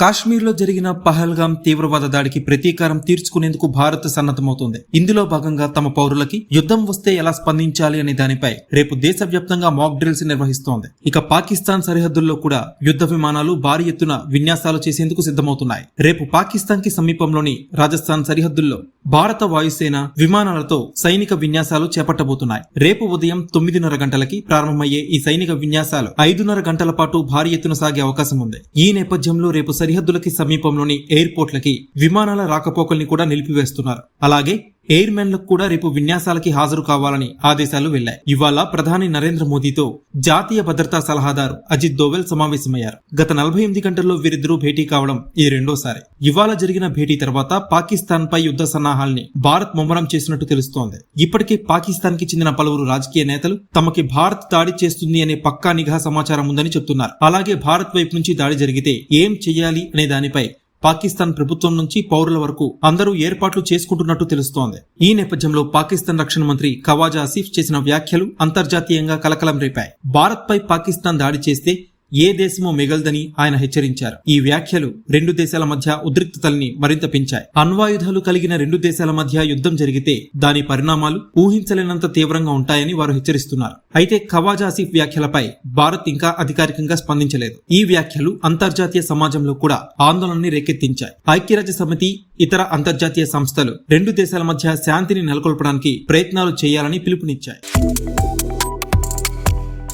కాశ్మీర్లో జరిగిన పహల్గాం తీవ్రవాద దాడికి ప్రతీకారం తీర్చుకునేందుకు భారత్ సన్నద్ధమవుతోంది. ఇందులో భాగంగా తమ పౌరులకి యుద్ధం వస్తే ఎలా స్పందించాలి అనే దానిపై రేపు దేశవ్యాప్తంగా మాక్ డ్రిల్స్ నిర్వహిస్తోంది. ఇక పాకిస్తాన్ సరిహద్దుల్లో కూడా యుద్ధ విమానాలు భారీ ఎత్తున విన్యాసాలు చేసేందుకు సిద్ధమవుతున్నాయి. రేపు పాకిస్తాన్కి సమీపంలోని రాజస్థాన్ సరిహద్దుల్లో భారత వాయుసేన విమానాలతో సైనిక విన్యాసాలు చేపట్టబోతున్నాయి. రేపు ఉదయం తొమ్మిదిన్నర గంటలకి ప్రారంభమయ్యే ఈ సైనిక విన్యాసాలు ఐదున్నర గంటల పాటు భారీ ఎత్తున సాగే అవకాశం ఉంది. ఈ నేపథ్యంలో రేపు సరిహద్దులకి సమీపంలోని ఎయిర్పోర్ట్లకి విమానాల రాకపోకల్ని కూడా నిలిపివేస్తున్నారు. అలాగే ఎయిర్ మెన్లకు కూడా రేపు విన్యాసాలకి హాజరు కావాలని ఆదేశాలు వెళ్ళాయి ఇవాళ ప్రధాని నరేంద్ర మోదీతో జాతీయ భద్రతా సలహాదారు అజిత్ దోవెల్ సమావేశమయ్యారు. గత నలభై ఎనిమిది గంటల్లో వీరిద్దరూ భేటీ కావడం ఈ రెండోసారి. ఇవాళ జరిగిన భేటీ తర్వాత పాకిస్తాన్ పై యుద్ధ సన్నాహాల్ని భారత్ ముమ్మరం చేసినట్టు తెలుస్తోంది. ఇప్పటికే పాకిస్తాన్కి చెందిన పలువురు రాజకీయ నేతలు తమకి భారత్ దాడి చేస్తుంది అనే పక్కా నిఘా సమాచారం ఉందని చెప్తున్నారు. అలాగే భారత్ వైపు నుంచి దాడి జరిగితే ఏం చేయాలి అనే దానిపై పాకిస్తాన్ ప్రభుత్వం నుంచి పౌరుల వరకు అందరూ ఏర్పాట్లు చేసుకుంటున్నట్టు తెలుస్తోంది. ఈ నేపథ్యంలో పాకిస్తాన్ రక్షణ మంత్రి ఖవాజా ఆసిఫ్ చేసిన వ్యాఖ్యలు అంతర్జాతీయంగా కలకలం రేపాయి. భారత్పై పాకిస్తాన్ దాడి చేస్తే ఏ దేశమో మిగలదని ఆయన హెచ్చరించారు. ఈ వ్యాఖ్యలు రెండు దేశాల మధ్య ఉద్రిక్తతల్ని మరింత పెంచాయి. అణ్వాయుధాలు కలిగిన రెండు దేశాల మధ్య యుద్ధం జరిగితే దాని పరిణామాలు ఊహించలేనంత తీవ్రంగా ఉంటాయని వారు హెచ్చరిస్తున్నారు. అయితే ఖవాజా ఆసిఫ్ వ్యాఖ్యలపై భారత్ ఇంకా అధికారికంగా స్పందించలేదు. ఈ వ్యాఖ్యలు అంతర్జాతీయ సమాజంలో కూడా ఆందోళనని రేకెత్తించాయి. ఐక్యరాజ్య సమితి ఇతర అంతర్జాతీయ సంస్థలు రెండు దేశాల మధ్య శాంతిని నెలకొల్పడానికి ప్రయత్నాలు చేయాలని పిలుపునిచ్చాయి.